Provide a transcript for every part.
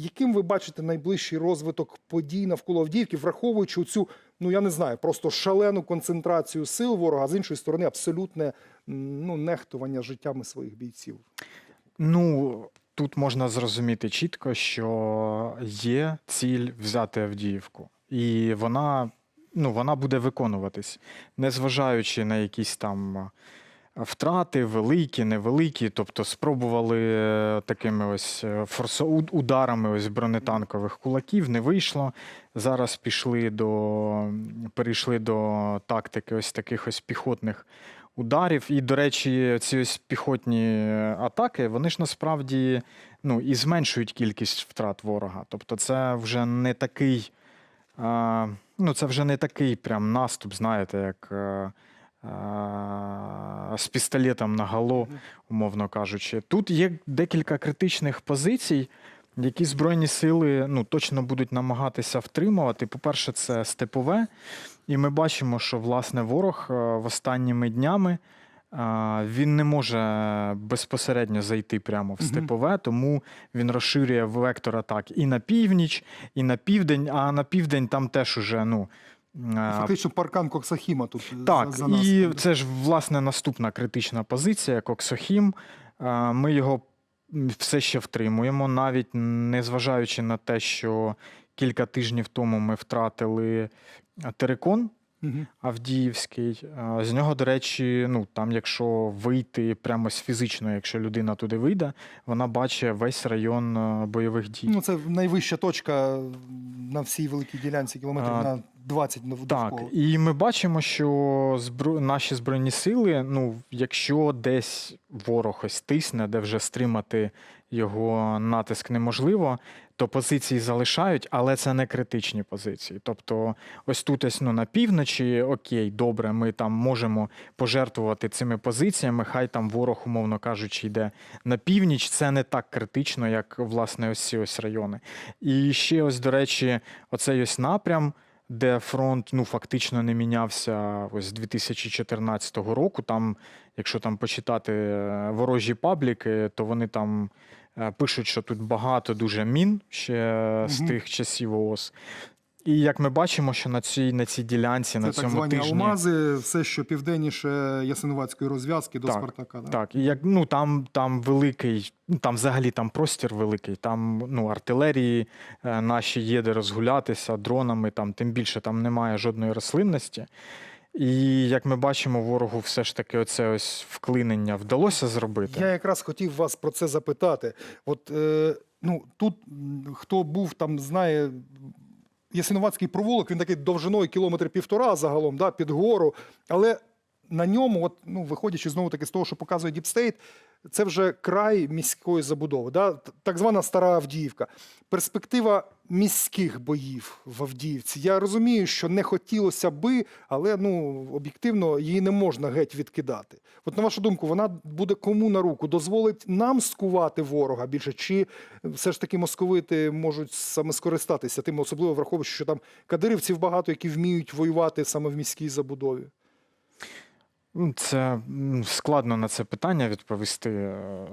Яким ви бачите найближчий розвиток подій навколо Авдіївки, враховуючи цю, ну я не знаю, просто шалену концентрацію сил ворога, а з іншої сторони, абсолютне ну, нехтування життями своїх бійців? Ну, тут можна зрозуміти чітко, що є ціль взяти Авдіївку, і вона, ну, вона буде виконуватись, незважаючи на якісь там втрати, великі, невеликі. Тобто спробували е, такими ось е, форсо ударами ось бронетанкових кулаків, не вийшло. Зараз пішли до перейшли до тактики ось таких ось піхотних ударів. І, до речі, ці ось піхотні атаки, вони ж насправді ну, і зменшують кількість втрат ворога. Тобто, це вже не такий, а, ну, це вже не такий прям наступ, знаєте, як. З пістолетом на гало, умовно кажучи. Тут є декілька критичних позицій, які Збройні сили ну, точно будуть намагатися втримувати. По-перше, це степове. І ми бачимо, що власне ворог е, в останніми днями е, він не може безпосередньо зайти прямо в степове, тому він розширює вектор атак і на північ, і на південь. А на південь там теж уже ну. Е, Фактично паркан Коксахіма тут так, за, нас. і це ж власне наступна критична позиція Коксохім. Е, Ми його все ще втримуємо, навіть незважаючи на те, що кілька тижнів тому ми втратили е, Терекон Авдіївський. З нього, до речі, ну там, якщо вийти прямо фізично, якщо людина туди вийде, вона бачить весь район бойових дій. Ну, це найвища точка на всій великій ділянці кілометрів А, на 20 нав- Так, і ми бачимо, що збро... наші збройні сили, ну, якщо десь ворог ось тисне, де вже стримати його натиск неможливо, то позиції залишають, але це не критичні позиції. Тобто, ось тут, ось ну, на півночі, окей, добре, ми там можемо пожертвувати цими позиціями. Хай там ворог, умовно кажучи, йде на північ. Це не так критично, як власне ось ці ось райони. І ще ось, до речі, оцей ось напрям де фронт ну фактично не мінявся ось з 2014 року. Там, якщо там почитати е, ворожі пабліки, то вони там е, пишуть, що тут багато дуже мін ще з тих часів ООС. І як ми бачимо, що на цій, на цій ділянці, Це на так звані тижні. алмази, все, що південніше Ясинуватської розв'язки до Так, Спартака. Да? Так, і як ну там, там великий, ну там взагалі там простір великий, там ну артилерії е, наші є де розгулятися дронами, там тим більше там немає жодної рослинності. І як ми бачимо, ворогу все ж таки оце ось вклинення вдалося зробити. Я якраз хотів вас про це запитати. От е, ну тут хто був там, знає. Ясинуватський провулок, він такий довжиною кілометр півтора загалом, да, під гору. Але на ньому, от, ну, виходячи знову таки з того, що показує Діпстейт, це вже край міської забудови, да? так звана стара Авдіївка. Перспектива міських боїв в Авдіївці. Я розумію, що не хотілося би, але ну, об'єктивно її не можна геть відкидати. От на вашу думку, вона буде кому на руку? Дозволить нам скувати ворога більше, чи все ж таки московити можуть саме скористатися тим, особливо враховуючи, що там кадирівців багато, які вміють воювати саме в міській забудові. Ну, Це складно на це питання відповісти. Е,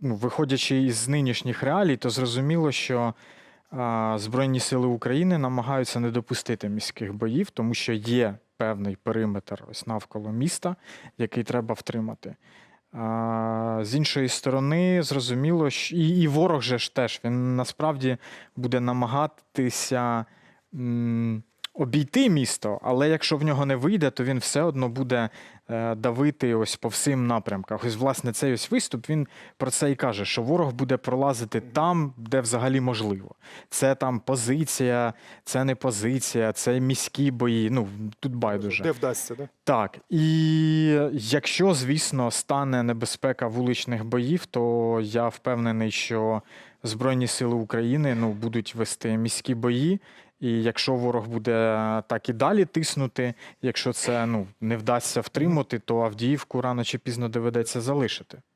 Ну, виходячи із нинішніх реалій, то зрозуміло, що а, Збройні сили України намагаються не допустити міських боїв, тому що є певний периметр ось навколо міста, який треба втримати. А, з іншої сторони, зрозуміло, що і, і ворог же ж теж він насправді буде намагатися. м, Обійти місто, але якщо в нього не вийде, то він все одно буде е, давити ось по всім напрямках. Ось, власне, цей ось виступ він про це і каже, що ворог буде пролазити там, де взагалі можливо. Це там позиція, це не позиція, це міські бої. Ну тут байдуже. Де вдасться, да? Так, і якщо, звісно, стане небезпека вуличних боїв, то я впевнений, що Збройні Сили України ну, будуть вести міські бої. І якщо ворог буде так і далі тиснути, якщо це ну, не вдасться втримати, то Авдіївку рано чи пізно доведеться залишити.